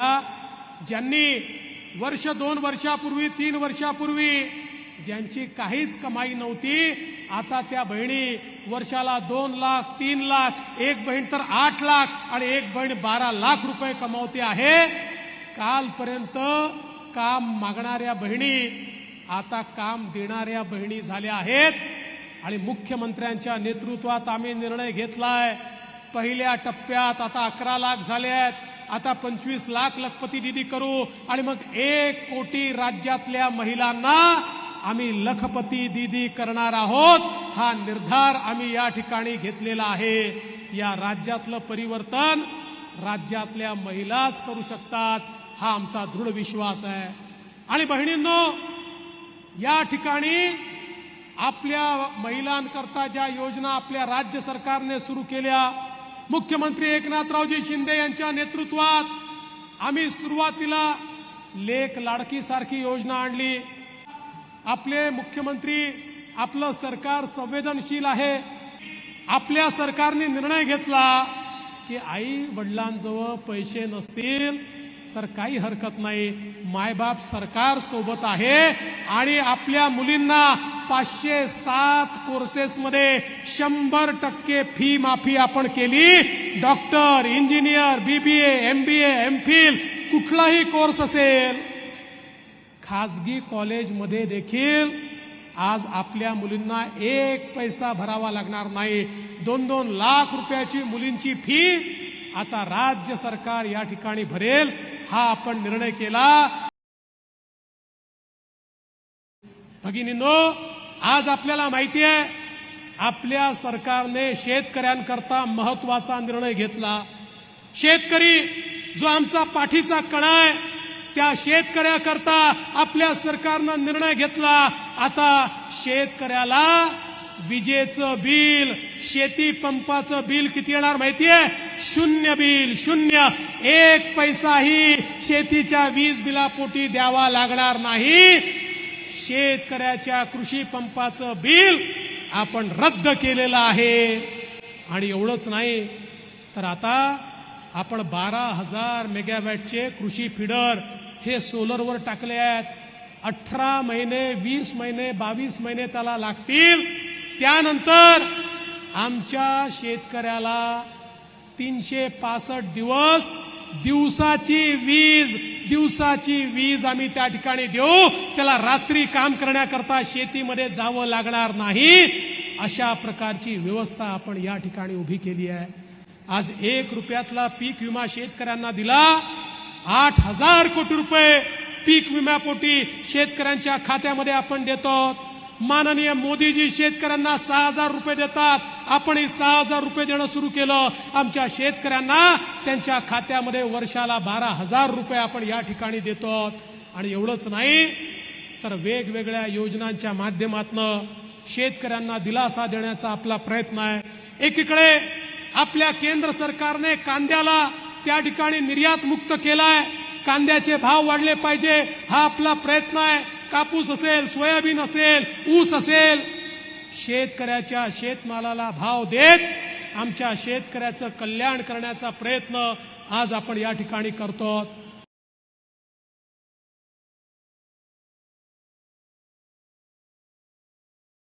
ज्यांनी वर्ष दोन वर्षापूर्वी तीन वर्षापूर्वी ज्यांची काहीच कमाई नव्हती आता त्या बहिणी वर्षाला दोन लाख तीन लाख एक बहीण तर आठ लाख आणि एक बहीण बारा लाख रुपये कमावते आहे. कालपर्यंत काम मागणाऱ्या बहिणी आता काम देणाऱ्या बहिणी झाल्या आहेत आणि मुख्यमंत्र्यांच्या नेतृत्वात आम्ही निर्णय घेतलाय. पहिल्या टप्प्यात आता अकरा लाख झाले आहेत. आता पंचवीस लाख लखपती दिदी करू आणि मग एक कोटी राज्यातल्या महिलांना आम्ही लखपती दिदी करणार आहोत. हा निर्धार आम्ही या ठिकाणी घेतलेला आहे. या राज्यातलं परिवर्तन राज्यातल्या महिलाच करू शकतात हा आमचा दृढ विश्वास आहे. आणि बहिणींनो या ठिकाणी आपल्या महिलांकरता ज्या योजना आपल्या राज्य सरकारने सुरू केल्या मुख्यमंत्री एकनाथरावजी शिंदे यांच्या नेतृत्वात आम्ही सुरुवातीला लेख लाडकीसारखी योजना आणली. आपले मुख्यमंत्री आपलं सरकार संवेदनशील आहे. आपल्या सरकारने निर्णय घेतला की आई वडिलांजवळ पैसे नसतील तर काही हरकत नाही. मायबाप सरकार सोबत आहे आणि आपल्या मुलींना पाचशे सात कोर्सेसमध्ये शंभर टक्के फी माफी आपण केली. Doctor engineer BBA M B M phil कुठलाही कोर्स असेल खाजगी कॉलेजमध्ये देखील आज आपल्या मुलींना एक पैसा भरावा लागणार नाही. दोन दोन लाख रुपयाची मुलींची फी आता राज्य सरकार या ठिकाणी भरेल हा आपण निर्णय केला. भगिनींनो आज आपल्याला माहिती आहे आपल्या सरकारने शेतकऱ्यांकरता महत्त्वाचा निर्णय घेतला. शेतकरी जो आमचा पाठीचा कणा आहे त्या शेतकऱ्याकरता आपल्या सरकारनं निर्णय घेतला. आता शेतकऱ्याला विजेचं बिल शेती पंपाचं बिल किती येणार माहितीये शून्य बिल शून्य. एक पैसाही शेतीच्या वीज बिलापोटी द्यावा लागणार नाही. शेतकऱ्याच्या कृषी पंपाचं बिल आपण रद्द केलेलं आहे. आणि एवढंच नाही तर आता आपण बारा हजार मेगावॅटचे कृषी फिडर हे सोलरवर टाकले आहेत. अठरा महिने वीस महिने बावीस महिने त्याला लागतील. त्यानंतर आमच्या शेतकऱ्याला तीनशे पासष्ट दिवस दिवसाची वीज दिवसाची वीज आम्ही त्या ठिकाणी देऊ. त्याला रात्री काम करण्याकरता शेतीमध्ये जावं लागणार नाही. अशा प्रकारची व्यवस्था आपण या ठिकाणी उभी केली आहे. आज एक रुपयातला पीक विमा शेतकऱ्यांना दिला. आठ हजार कोटी रुपये पीक विम्यापोटी शेतकऱ्यांच्या खात्यामध्ये आपण देतो. माननीय मोदीजी शेतकऱ्यांना सहा हजार रुपये देतात. आपणही सहा हजार रुपये देणं सुरू केलं. आमच्या शेतकऱ्यांना त्यांच्या खात्यामध्ये वर्षाला बारा हजार रुपये आपण या ठिकाणी देतो. आणि एवढंच नाही तर वेगवेगळ्या योजनांच्या माध्यमातनं शेतकऱ्यांना दिलासा देण्याचा आपला प्रयत्न आहे. एकीकडे आपल्या केंद्र सरकारने कांद्याला त्या ठिकाणी निर्यात मुक्त केलाय. कांद्याचे भाव वाढले पाहिजे हा आपला प्रयत्न आहे. कापूस असेल सोयाबीन असेल ऊस असेल शेतकऱ्याच्या शेतमालाला भाव देत आमच्या शेतकऱ्याचं कल्याण करण्याचा प्रयत्न आज आपण या ठिकाणी करतो